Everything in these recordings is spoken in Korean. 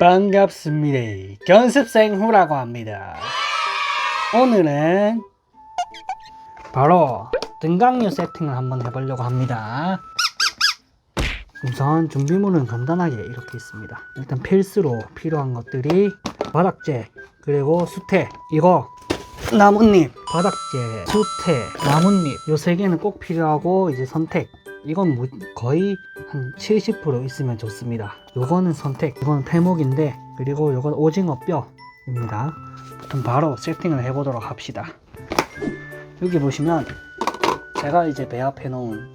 반갑습니다. 견습생 후라고 합니다. 오늘은 바로 등강류 세팅을 한번 해보려고 합니다. 우선 준비물은 간단하게 이렇게 있습니다. 일단 필수로 필요한 것들이 바닥재, 그리고 수태, 이거 나뭇잎, 바닥재, 수태, 나뭇잎 요 세 개는 꼭 필요하고 이제 선택 이건 뭐 거의 한 70% 있으면 좋습니다. 요거는 선택, 이건 패목인데 그리고 요건 오징어 뼈입니다. 그럼 바로 세팅을 해보도록 합시다. 여기 보시면 제가 이제 배합해 놓은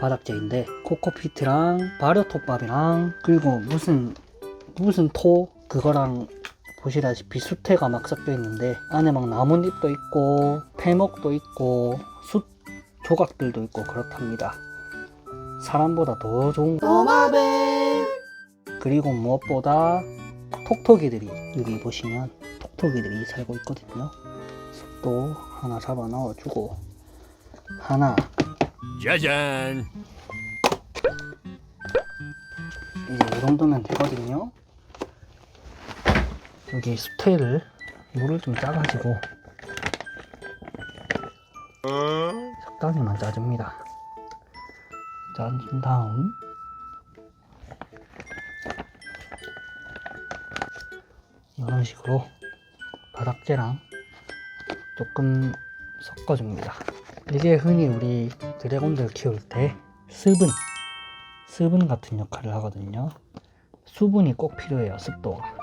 바닥재인데 코코피트랑 발효톱밥이랑 그리고 무슨 무슨 토 그거랑 보시다시피 수태가 막 섞여 있는데 안에 막 나뭇잎도 있고 패목도 있고 숯 조각들도 있고 그렇답니다. 사람보다 더 좋은 도마뱀 그리고 무엇보다 톡톡이들이 여기 보시면 톡톡이들이 살고 있거든요. 숲도 하나 잡아 넣어주고 하나 짜잔. 이제 이 정도면 되거든요. 여기 수태를 물을 좀 짜가지고 적당히만 짜줍니다. 짜준 다음 이런 식으로 바닥재랑 조금 섞어줍니다. 이게 흔히 우리 드래곤들 키울 때 습은 습은 같은 역할을 하거든요. 수분이 꼭 필요해요. 습도가.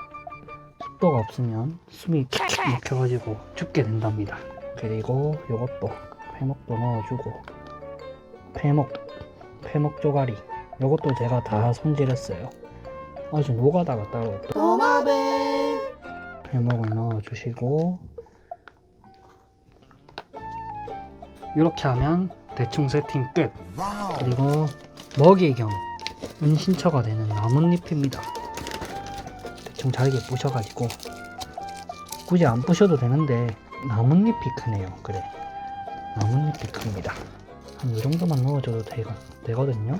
습도가 없으면 숨이 킥킥 막혀가지고 죽게 된답니다. 그리고 요것도 패목도 넣어주고 패목 패목 쪼가리 요것도 제가 다 손질했어요. 아주 노가다가 따로 없다. 도마뱀 패목을 넣어주시고 이렇게 하면 대충 세팅 끝. 그리고 먹이 겸 은신처가 되는 나뭇잎입니다. 대충 잘게 부셔가지고 굳이 안 부셔도 되는데 나뭇잎이 크네요. 그래 나뭇잎이 큽니다. 한 이 정도만 넣어줘도 되, 되거든요.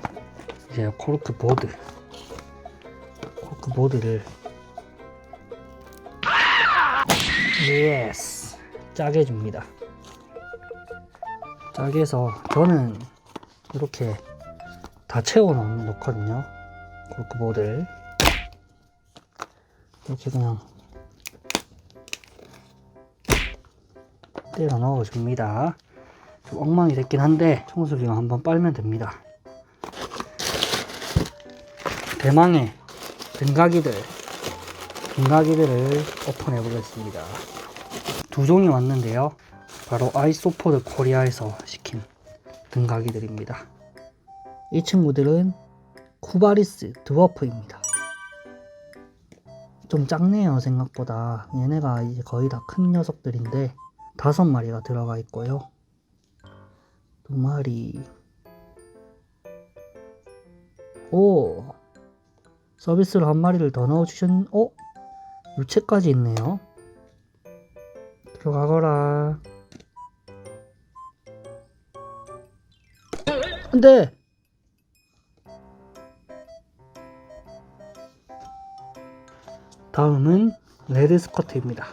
이제 코르크 보드 코르크 보드를 예스 짜게 줍니다. 짜게 해서 저는 이렇게 다 채워 넣- 넣거든요. 골크보드를 이렇게 그냥 때려 넣어줍니다. 좀 엉망이 됐긴 한데 청소기가 한번 빨면 됩니다. 대망의 등가기들 등가기들을 오픈해 보겠습니다. 두 종이 왔는데요. 바로 아이소포드 코리아에서 시킨 등가기들입니다. 이 친구들은 쿠바리스 드워프입니다. 좀 작네요 생각보다 얘네가 이제 거의 다 큰 녀석들인데 다섯 마리가 들어가 있고요 두 마리 오 서비스로 한 마리를 더 넣어주셨 어? 유채까지 있네요 들어가거라 안 돼 다음은 레드 스커트입니다.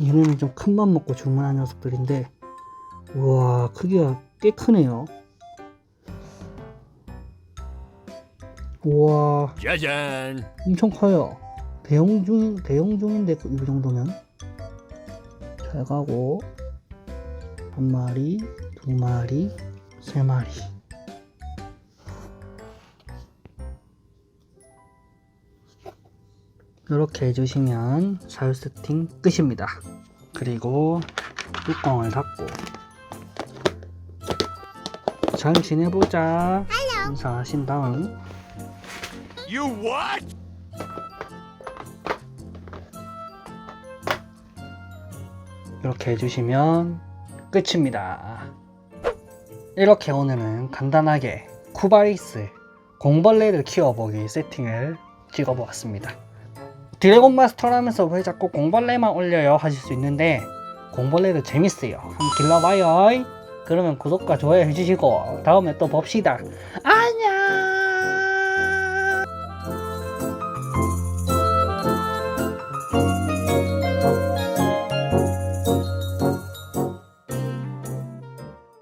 얘네는 좀 큰 맘 먹고 주문한 녀석들인데 우와 크기가 꽤 크네요. 우와 짜잔. 엄청 커요. 대형 중 대형 중인데 이 정도면 잘 가고 한 마리, 두 마리, 세 마리. 이렇게 해주시면 사유 세팅 끝입니다. 그리고 뚜껑을 닫고 잘 지내보자 인사하신 다음 You what? 이렇게 해주시면 끝입니다. 이렇게 오늘은 간단하게 쿠바리스 공벌레를 키워보기 세팅을 찍어보았습니다. 드래곤 마스터라면서 왜 자꾸 공벌레만 올려요 하실 수 있는데 공벌레도 재밌어요. 한번 길러봐요. 그러면 구독과 좋아요 해주시고 다음에 또 봅시다.